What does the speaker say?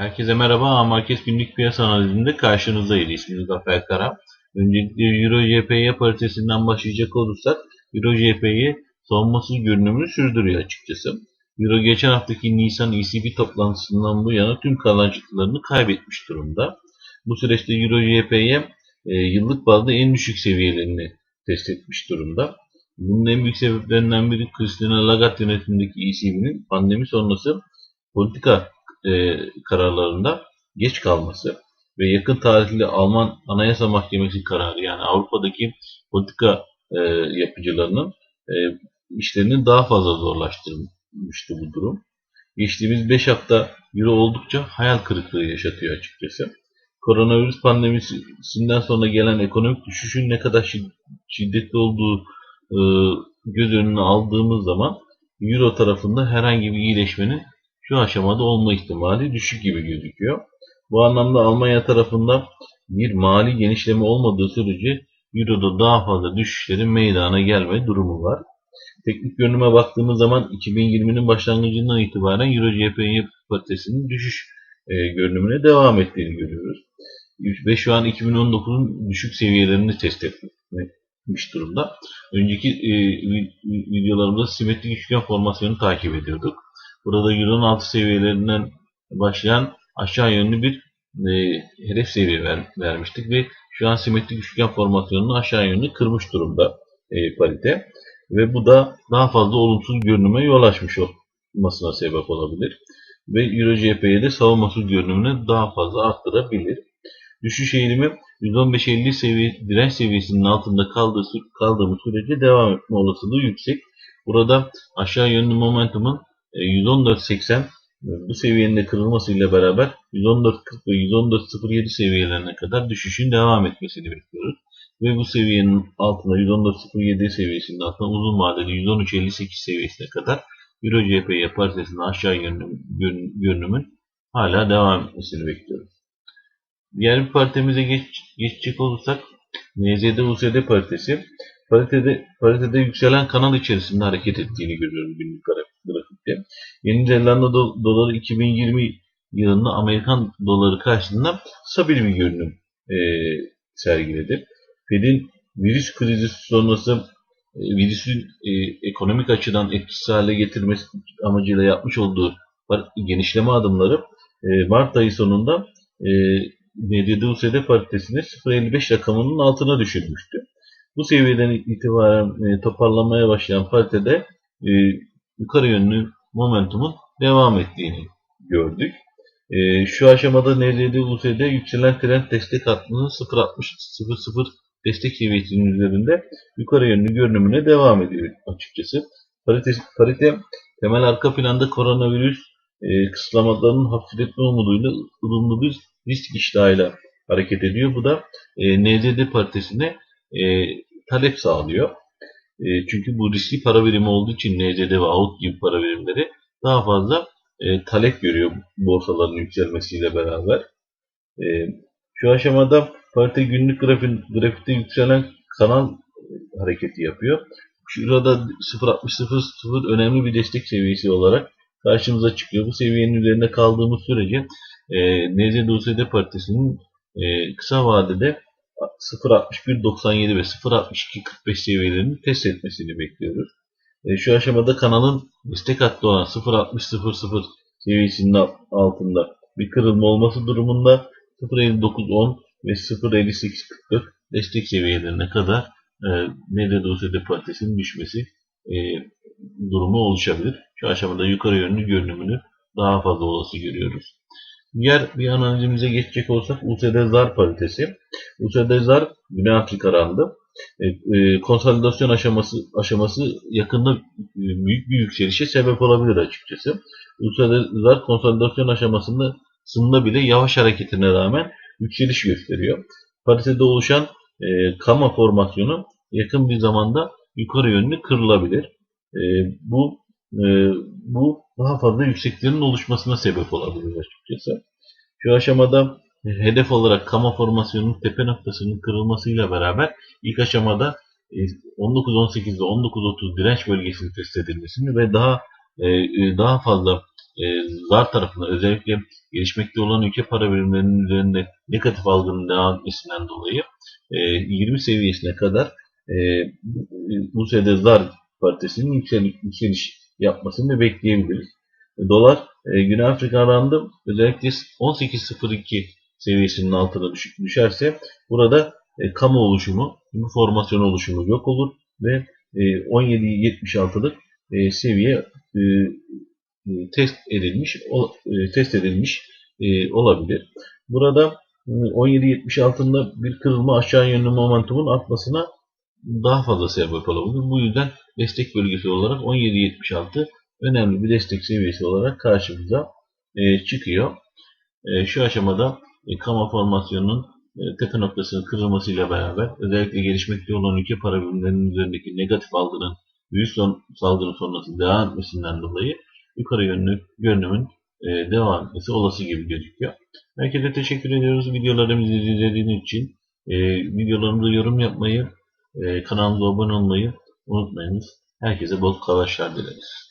Herkese merhaba. A Market günlük piyasa analizinde karşınızdayız. İsmim Zafer Kara. Öncelikle Euro JPY paritesinden başlayacak olursak Euro JPY savunmasız görünümünü sürdürüyor açıkçası. Euro geçen haftaki Nisan ECB toplantısından bu yana tüm kalıcılıklarını kaybetmiş durumda. Bu süreçte Euro JPY e, yıllık bazda en düşük seviyelerini test etmiş durumda. Bunun en büyük sebeplerinden biri Christine Lagarde yönetimindeki ECB'nin pandemi sonrası politika e, kararlarında geç kalması ve yakın tarihli Alman Anayasa Mahkemesi kararı yani Avrupa'daki politika e, yapıcılarının e, işlerini daha fazla zorlaştırmıştı bu durum. Geçtiğimiz 5 hafta Euro oldukça hayal kırıklığı yaşatıyor açıkçası. Koronavirüs pandemisinden sonra gelen ekonomik düşüşün ne kadar şiddetli olduğu e, göz önüne aldığımız zaman Euro tarafında herhangi bir iyileşmenin şu aşamada olma ihtimali düşük gibi gözüküyor. Bu anlamda Almanya tarafında bir mali genişleme olmadığı sürece Euro'da daha fazla düşüşlerin meydana gelme durumu var. Teknik görünüme baktığımız zaman 2020'nin başlangıcından itibaren Euro CPY paritesinin düşüş e, görünümüne devam ettiğini görüyoruz. Ve şu an 2019'un düşük seviyelerini test etmiş durumda. Önceki e, videolarımızda simetrik üçgen formasyonu takip ediyorduk. Burada Euro'nun altı seviyelerinden başlayan aşağı yönlü bir e, hedef seviye ver, vermiştik ve şu an simetrik üçgen formasyonunu aşağı yönlü kırmış durumda e, parite. Ve bu da daha fazla olumsuz görünüme yol açmış olmasına sebep olabilir. Ve Euro CP'ye savunmasız görünümünü daha fazla arttırabilir. Düşüş eğilimi 115-50 seviye, direnç seviyesinin altında kaldığı, kaldığımız sürece devam etme olasılığı yüksek. Burada aşağı yönlü momentumun 114.80 e, bu seviyenin de kırılmasıyla beraber 114.40 ve 114.07 seviyelerine kadar düşüşün devam etmesini bekliyoruz. Ve bu seviyenin altında 114.07 seviyesinin altında uzun vadeli 113.58 seviyesine kadar Euro CPY paritesinin aşağı yönlü, görünümün hala devam etmesini bekliyoruz. Diğer bir paritemize geç, geçecek olursak NZD USD paritesi paritede, paritede yükselen kanal içerisinde hareket ettiğini görüyoruz günlük grafikte. Yeni Zelanda do, doları 2020 yılında Amerikan doları karşısında stabil bir görünüm e, sergiledi. Fed'in virüs krizi sonrası e, virüsün e, ekonomik açıdan etkisiz hale getirmesi amacıyla yapmış olduğu genişleme adımları e, Mart ayı sonunda e, NDD-USD paritesini 0.55 rakamının altına düşürmüştü. Bu seviyeden itibaren e, toparlanmaya başlayan paritede e, yukarı yönlü momentumun devam ettiğini gördük. E, şu aşamada NZD USD yükselen trend destek hattının 0.60-00 destek seviyesinin üzerinde yukarı yönlü görünümüne devam ediyor açıkçası. Parite, parite temel arka planda koronavirüs e, kısıtlamalarının hafifletme umuduyla ılımlı bir risk iştahıyla hareket ediyor. Bu da e, NZD paritesine e, talep sağlıyor. E, çünkü bu riskli para birimi olduğu için NZD ve AUD gibi para birimleri daha fazla e, talep görüyor borsaların yükselmesiyle beraber. E, şu aşamada parite günlük grafin, grafikte yükselen kanal hareketi yapıyor. Şurada 0.60.00 önemli bir destek seviyesi olarak karşımıza çıkıyor. Bu seviyenin üzerinde kaldığımız sürece e, NZD-USD paritesinin e, kısa vadede 0.61.97 ve 0.62.45 seviyelerini test etmesini bekliyoruz. E, şu aşamada kanalın istek hattı olan 0.60.00 seviyesinin altında bir kırılma olması durumunda 0.59.10 ve 0.58.44 destek seviyelerine kadar e, paritesinin düşmesi e, durumu oluşabilir. Şu aşamada yukarı yönlü görünümünü daha fazla olası görüyoruz. Diğer bir analizimize geçecek olsak USD ZAR paritesi. USD ZAR Güney Afrika randı. E, e, konsolidasyon aşaması aşaması yakında e, büyük bir yükselişe sebep olabilir açıkçası. USD ZAR konsolidasyon aşamasında sınırda bile yavaş hareketine rağmen yükseliş gösteriyor. Paritede oluşan e, kama formasyonu yakın bir zamanda yukarı yönlü kırılabilir. E, bu bu daha fazla yükseklerin oluşmasına sebep olabilir açıkçası. Şu aşamada hedef olarak kama formasyonunun tepe noktasının kırılmasıyla beraber ilk aşamada 19-18 ve 19-30 direnç bölgesini test edilmesini ve daha e, e, daha fazla e, ZAR tarafında özellikle gelişmekte olan ülke para birimlerinin üzerinde negatif algının devam etmesinden dolayı e, 20 seviyesine kadar e, bu sene ZAR paritesinin yüksel, yükseliş yapmasını bekleyebiliriz. Dolar e, Güney Afrika randı özellikle 18.02 seviyesinin altına düş- düşerse burada e, kamu oluşumu, kamu formasyon oluşumu yok olur ve e, 17.76'lık e, seviye e, test edilmiş o- e, test edilmiş e, olabilir. Burada e, 17.76'ında bir kırılma aşağı yönlü momentumun artmasına daha fazla sebep olabilir. Bu yüzden destek bölgesi olarak 17.76 önemli bir destek seviyesi olarak karşımıza e, çıkıyor. E, şu aşamada e, kamu formasyonunun e, tepe noktasının kırılmasıyla beraber özellikle gelişmekte olan ülke para birimlerinin üzerindeki negatif algının büyük son, saldırı sonrası devam etmesinden dolayı yukarı yönlü görünümün e, devam etmesi olası gibi gözüküyor. Herkese teşekkür ediyoruz videolarımızı izlediğiniz için. E, videolarımıza yorum yapmayı, e, kanalımıza abone olmayı unutmayınız. Herkese bol kazançlar dileriz.